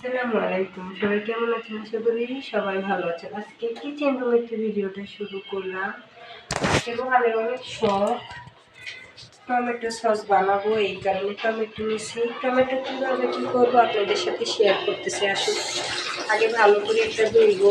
আসসালামু আলাইকুম। সবাই কেমন আছেন? আশা করি সবাই ভালো আছেন। আজকে কিচেন রুম ভিডিওটা শুরু করলাম। রোহানের অনেক শখ টমেটো সস বানাবো, এই কারণে টমেটো নিছি টমেটো কীভাবে কী করব আপনাদের সাথে শেয়ার করতেছি। আসুন, আগে ভালো করে একটা ধুইব।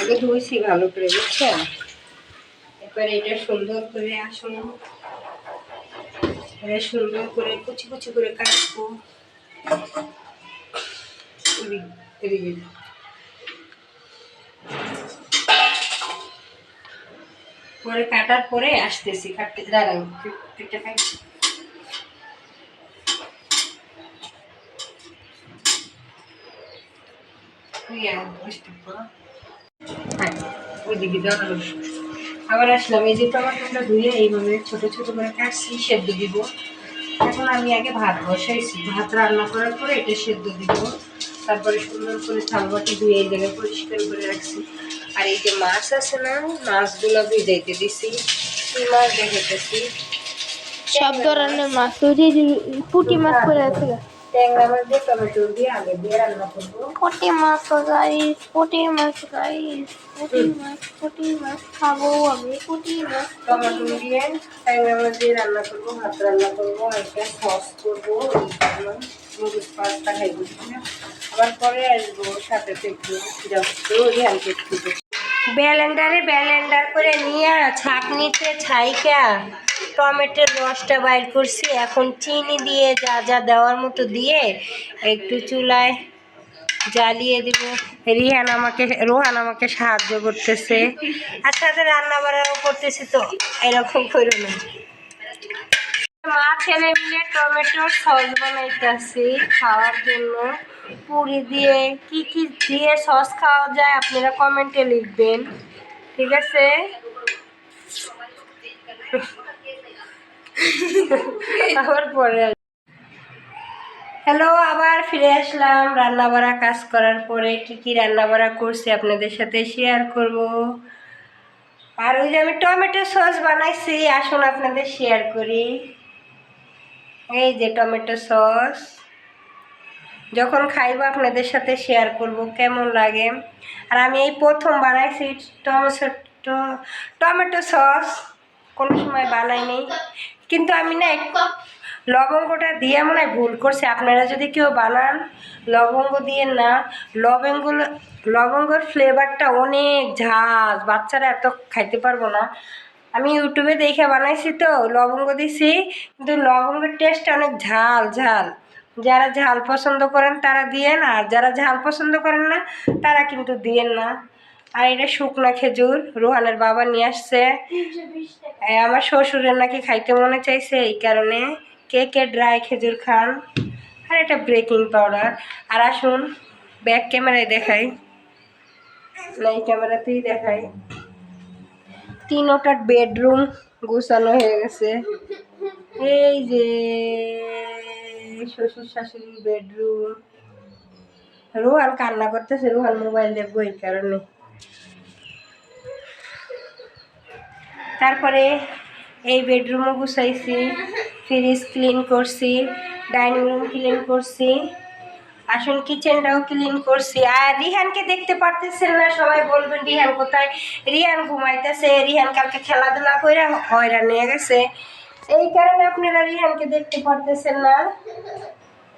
আগে ধুইছি ভালো করে, বুঝছেন? এবার এটা সুন্দর করে আসুন। এবার সুন্দর করে কুচি কুচি করে কাটবো। পরে কাটার পরে আসতেছি, কাটতে দাঁড়ান কেটে ওইদিকে দাঁড়ানো আবার আসলাম। এই যে টমাটোটা ধুয়ে এইভাবে ছোট ছোট করে কাটছি, সেদ্ধ দিব। এখন আমি আগে ভাত বসাইছি। ভাত রান্না করার পরে এটা সেদ্ধ দিব। তারপরে সুন্দর করে থালবাটি ধুয়ে এই জায়গায় পরিষ্কার করে রাখছি। আর এই যে মাছ আছে না, মাছগুলো ভিজাইতে দিছি। কি মাছ দেখাইতেছি? সব ধরনের মাছ পুঁটি মাছ করে আছে ট্যাংরা মাছ দিয়ে টমেটো দিয়ে আগে দিয়ে রান্না করব পুঁটি মাছ গাইস পুঁটি মাছ গাইস পুঁটি মাছ পুঁটি মাছ খাব আমি পুঁটি মাছ টমেটো দিয়ে ট্যাংরা মাছ দিয়ে রান্না করব ভাত রান্না করব একটা সস করব মুরগির পাস্তা খাইবো আবার পরে আসব সাথে একটু যাব রিহানকে একটু ব্যালেন্ডারে ব্যালেন্ডার করে নিয়ে ছাঁকনিতে ছাইকা টমেটোর রসটা বাইর করছি। এখন চিনি দিয়ে যা যা দেওয়ার মতো দিয়ে একটু চুলায় জ্বালিয়ে দিব। রিহান আমাকে, রোহান আমাকে সাহায্য করতেছে। আর সাথে রান্না বান্নাও করতেছি তো, এরকম করো না। মা ছেলে মিলে টমেটোর সস বানাইতেছি খাওয়ার জন্য। পুরি দিয়ে কি কি দিয়ে সস খাওয়া যায় আপনারা কমেন্টে লিখবেন। ঠিক আছে? আবার পরে হ্যালো, আবার ফিরে আসলাম। রান্না বাড়া কাজ করার পরে কি কি রান্না বাড়া করছি আপনাদের সাথে শেয়ার করব। আর ওই যে আমি টমেটো সস বানাইছি, আসুন আপনাদের শেয়ার করি। এই যে টমেটো সস। যখন খাইবো আপনাদের সাথে শেয়ার করব, কেমন লাগে? আর আমি এই প্রথম বানাইছি টমেটো টমেটো সস। কোনো সময় বানাইনি। কিন্তু আমি না লবঙ্গটা দিয়ে মনে হয় ভুল করছে। আপনারা যদি কেউ বানান, লবঙ্গ দিয়ে না লবঙ্গ লবঙ্গর ফ্লেভারটা অনেক ঝাল। বাচ্চারা এত খাইতে পারব না। আমি ইউটিউবে দেখে বানাইছি তো, লবঙ্গ দিছি, কিন্তু লবঙ্গের টেস্টটা অনেক ঝাল ঝাল। যারা ঝাল পছন্দ করেন তারা দিয়েন, আর যারা ঝাল পছন্দ করেন না, তারা কিন্তু দিয়েন না। আর এটা শুকনা খেজুর, রোহানের বাবা নিয়ে আসছে। আমার শ্বশুরের নাকি খাইতে মনে চাইছে, এই কারণে কে কে ড্রাই খেজুর খান। আর এটা ব্রেকিং পাউডার আর আসুন ব্যাক ক্যামেরায় দেখাই। না এই ক্যামেরাতেই দেখাই। তিনোটার বেডরুম গুছানো হয়ে গেছে। এই যে শ্বশুর শাশুড়ির বেডরুম। রোহান কান্না করতেছে, রোহান মোবাইল দেখব এই কারণে। তারপরে এই বেডরুমও গুছাইছি ফ্রিজ ক্লিন করছি ডাইনিং রুম ক্লিন করছি। আসুন কিচেনটাও ক্লিন করছি। আর রিহানকে দেখতে পারতেছেন না, সবাই বলবেন, রিহান কোথায়? রিহান ঘুমাইতেছে। রিহান কালকে খেলাধুলা করে হয়রান নিয়ে গেছে। এই কারণে আপনারা রিহানকে দেখতে পারতেছেন না।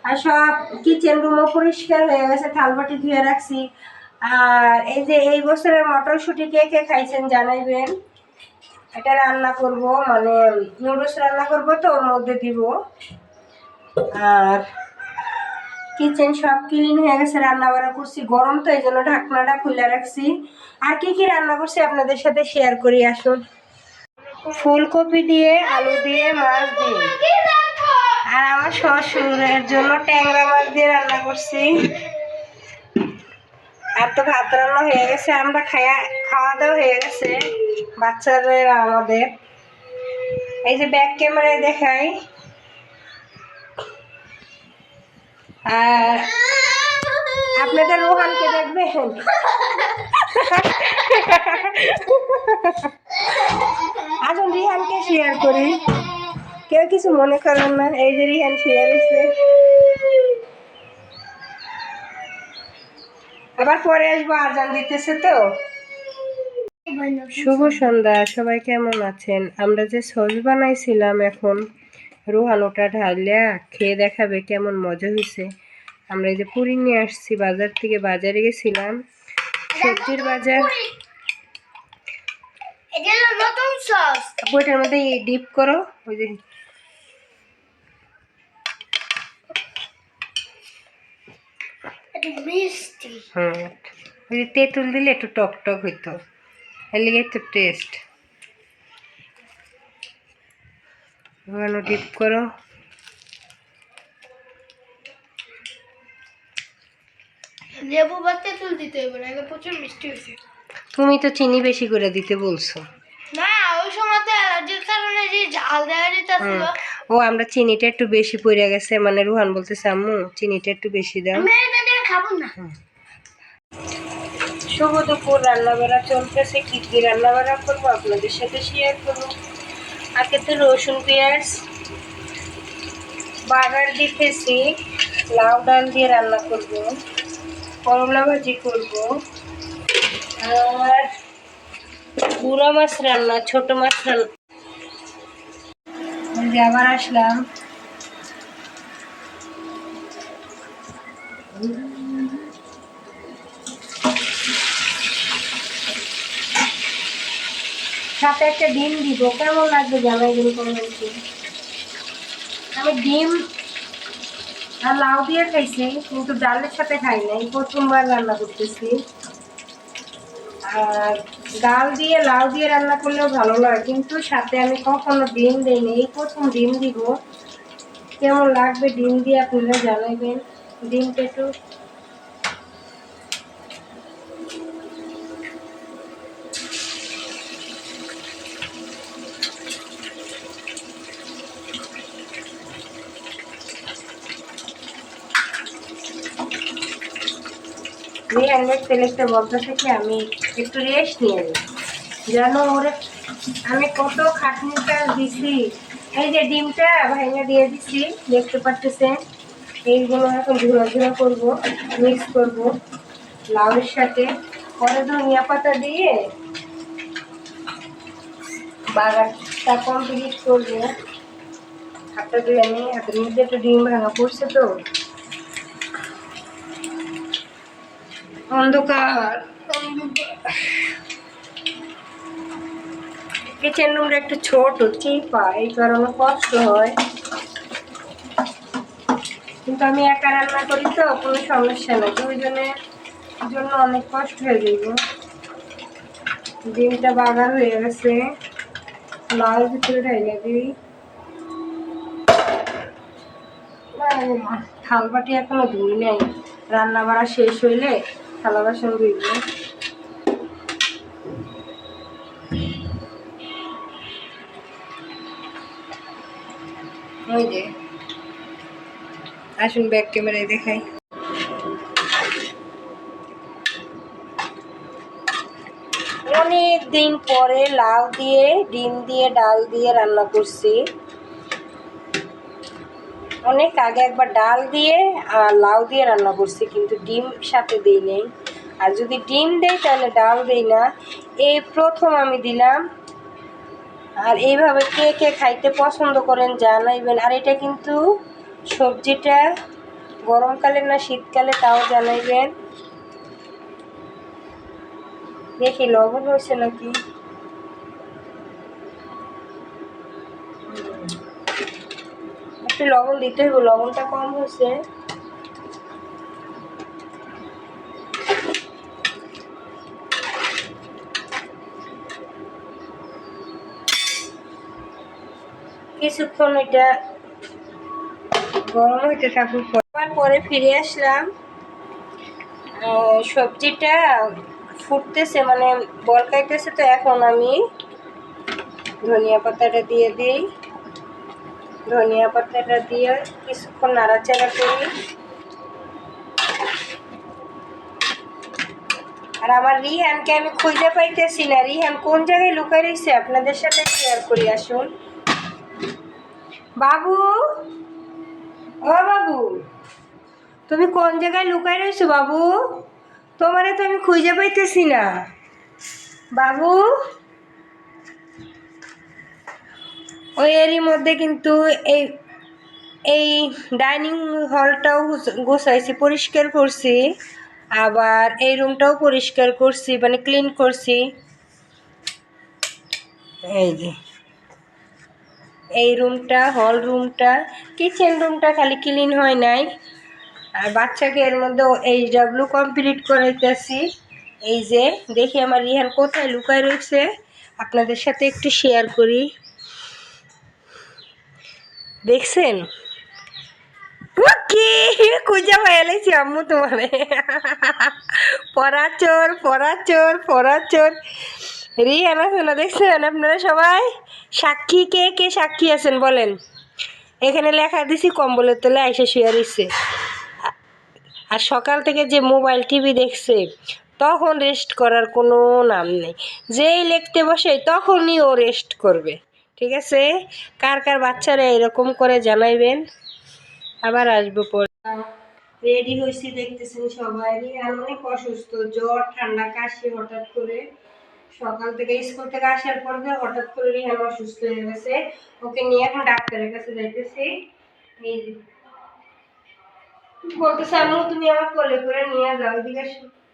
আর সব কিচেন রুমও পরিষ্কার হয়ে গেছে, থালবাটি ধুয়ে রাখছি। আর এই যে এই বছরের মটরশুঁটি কে কে খাইছেন জানাইবেন। এটা রান্না করব মানে নুডলস রান্না করব তো, ওর মধ্যে দিব। আর কিচেন সব ক্লিন হয়ে গেছে রান্না বান্না করছি। গরম তো এই জন্য ঢাকনাটা খুলে রাখছি। আর কি কি রান্না করছি আপনাদের সাথে শেয়ার করি, আসুন। ফুলকপি দিয়ে, আলু দিয়ে, মাছ দিয়ে। আর আমার শ্বশুরের জন্য ট্যাংরা মাছ দিয়ে রান্না করছি। আর তো ভাত রান্না হয়ে গেছে, আমরা খায়া, খাওয়া দাওয়া হয়ে গেছে। বাচ্চাদের, আমাদের। এই যে ব্যাক ক্যামেরায় দেখাই আর আপনাদের রোহানকে দেখবেন? আসুন রিহানকে শেয়ার করি। কেউ কিছু মনে করেন না, এই যে রিহান শেয়ার রয়েছে আবার পরে আসব, আজান দিতেছে তো। শুভ সন্ধ্যা, সবাই কেমন আছেন? আমরা যে সস বানাইছিলাম এখন রোহান ওটা ঢালিয়া খেয়ে দেখাবে কেমন মজা হয়েছে আমরা এই যে পুরি নিয়ে আসছি বাজার থেকে বাজারে গেছিলাম। সবজির বাজার। নতুন সস। আপু মধ্যে ডিপ করো ওই যে। হুম। ওই যে তেঁতুল দিলে একটু টক টক হইতো। এর লিগে একটু টেস্ট। ওখানে ডিপ করো। লেবু বা তেঁতুল দিতে হবে না প্রচুর মিষ্টি হয়েছে। তুমি তো চিনি বেশি করে দিতে বলছো। না ওই সময় তো অ্যালার্জির কারণে যে ঝাল দেওয়া যেতেছিল ও আমরা চিনিটা একটু বেশি পড়ে গেছে মানে রুহান বলতেছে আম্মু চিনিটা একটু বেশি দাও। আমি এটা দিয়ে খাব না। শুভ দুপুর রান্নাবাড়া চলতেছে। কি কি রান্নাবাড়া করব আপনাদের সাথে শেয়ার করব। আগে তো রসুন, পেঁয়াজ বাগার দিতেছি লাউ, ডাল দিয়ে রান্না করব, করলা ভাজি করব, আর বুড়া মাছ রান্না, ছোট মাছ রান্না। আবার আসলাম। সাথে একটা ডিম দিব। কেমন লাগবে জানাই দিন আমি ডিম আর লাউ দিয়ে খাইছি, কিন্তু ডালের সাথে খাই নাই। প্রথমবার রান্না করতেছি। আর ডাল দিয়ে, লাউ দিয়ে রান্না করলেও ভালো লাগে কিন্তু সাথে আমি কখনো ডিম দিইনি। এই প্রথম ডিম দিব। কেমন লাগবে ডিম দিয়ে আপনারা জানাবেন ডিমটা একটু নিয়ে আমি ছেলেকে বলতেছে কি আমি একটু রেস্ট নিয়ে নিই। যেন ওরে আমি কত খাটনিটা দিছি। এই যে ডিমটা ভেঙে দিয়ে দিচ্ছি দেখতে পাচ্ছেন এইগুলো এখন ঝুড়ো ঝুড়ো করব মিক্স করব লাউয়ের সাথে। পরে ধনিয়া পাতা দিয়ে বাগারটা কমপ্লিট করব। হাতটা ধুয়ে নিই হাতের মধ্যে একটু ডিম ভাঙা পড়ছে তো। অন্ধকার। কিচেন রুমটা একটু ছোট, চিপা, এই কারণে কষ্ট হয়। কিন্তু আমি একা রান্না করি তো, কোনো সমস্যা নেই। দুইজনের জন্য অনেক কষ্ট হয়ে যাইব। ডিমটা বাগার হয়ে গেছে। লাল ভিতরে ঢেলে দিই। থাল বাটি এখনও ধুই নাই। রান্না বাড়া শেষ হইলে ওই যে, আসুন ব্যাক ক্যামেরায় দেখাই। অনেক দিন পরে লাউ দিয়ে, ডিম দিয়ে, ডাল দিয়ে রান্না করছি। অনেক আগে একবার ডাল দিয়ে আর লাউ দিয়ে রান্না করছি, কিন্তু ডিম সাথে দিই নেই। আর যদি ডিম দেই, তাহলে ডাল দেই না। এই প্রথম আমি দিলাম। আর এইভাবে কে কে খাইতে পছন্দ করেন জানাইবেন। আর এটা কিন্তু সবজিটা গরমকালে না শীতকালে তাও জানাইবেন। দেখি লবণ হয়েছে নাকি? একটু লবণ দিতে হইব, লবণটা কম হয়েছে। কিছুক্ষণ এটা গরম হইতে থাকুক পরে ফিরে আসলাম। সবজিটা ফুটতেছে মানে বলকাইতেছে তো এখন আমি। ধনিয়া পাতাটা দিয়ে দিই। ধনিয়া পাতাটা দিয়ে কিছুক্ষণ নাড়াচাড়া করি আর আমার রিহানকে আমি খুঁজে পাইতেছি না। রিহান কোন জায়গায় লুকাই রয়েছে আপনাদের সাথে শেয়ার করি, আসুন। বাবু! ও বাবু! তুমি কোন জায়গায় লুকাই রয়েছো বাবু? তোমারে তো আমি খুঁজে পাইতেছি না। বাবু! ওই এরই মধ্যে কিন্তু এই এই ডাইনিং হলটাও গোছাইছি, পরিষ্কার করছি। আবার এই রুমটাও পরিষ্কার করছি মানে ক্লিন করছি। এই যে। এই রুমটা, হল রুমটা, কিচেন রুমটা খালি ক্লিন হয় নাই। আর বাচ্চাকে এর মধ্যে এইচ ডাব্লিউ কমপ্লিট করাইতেছি। এই যে, দেখি আমার রিহান কোথায় লুকায় রয়েছে। আপনাদের সাথে একটু শেয়ার করি। দেখছেন? কি খুঁজে পাইলাইছি আম্মু তোমারে। পরাচোর পরাচোর পরাচোর। রিহান আছে না দেখছেন আপনারা সবাই? সাক্ষী কে কে সাক্ষী আছেন বলেন? এখানে লেখা দিছি, কম্বলের তলে আইসে শুয়ে রইছে। আর সকাল থেকে যে মোবাইল টিভি দেখছে, তখন রেস্ট করার কোনো নাম নেই। যেই লিখতে বসে, তখনই ও রেস্ট করবে। ঠিক আছে? কার কার বাচ্চারা এরকম করে জানাইবেন? আবার আসব পরে। রেডি হয়েছি দেখতেছেন সবাই। আর অনেক অসুস্থ, জ্বর, ঠান্ডা, কাশি হঠাৎ করে। সকাল থেকে স্কুল থেকে আসার পর হঠাৎ করে রিহান অসুস্থ হয়ে গেছে। ওকে নিয়ে এখন ডাক্তারের কাছে যাইতেছি। বলতেছে, আম্মু, তুমি আমার কোলে করে নিয়ে যাও। এদিকে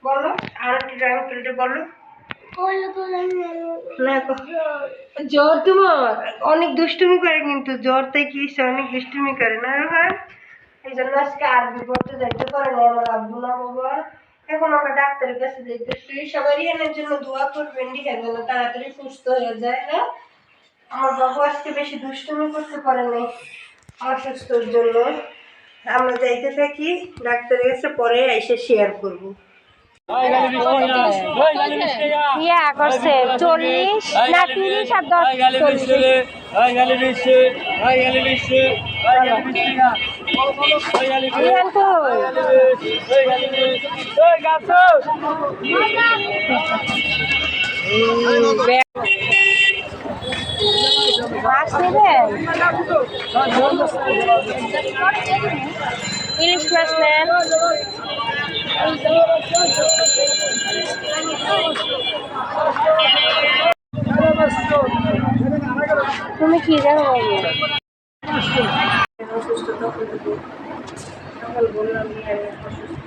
বলো আর আন্টিটা আঙ্কেলটা বলো। না জ্বর তোমার অনেক দুষ্টুমি করে কিন্তু, জ্বর থেকে কি অনেক দুষ্টুমি করে না রোহান এই জন্য আজকে আরবি পড়তে যাইতে পারে না, আমার আব্বু না বাবা। এখন আমরা ডাক্তারের কাছে যাইতেছি। সবাই রিহানের জন্য দোয়া করবেন রিহান যেন তাড়াতাড়ি সুস্থ হয়ে যায়, না? আমার বাবু আজকে বেশি দুষ্টুমি করতে পারে নাই অসুস্থর জন্য। আমরা যাইতে থাকি, ডাক্তারের কাছে পরে এসে শেয়ার করব। ইয়া করছে? চল্লিশ? না তিরিশ আর দশ ইলিশ মাছ নেন তুমি কি জানো অসুস্থ তখন বললাম আমি অসুস্থ।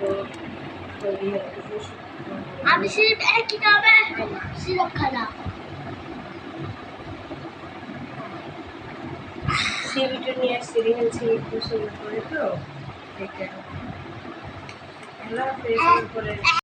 আমি এক কিতাবে সিরপ করে তো এটা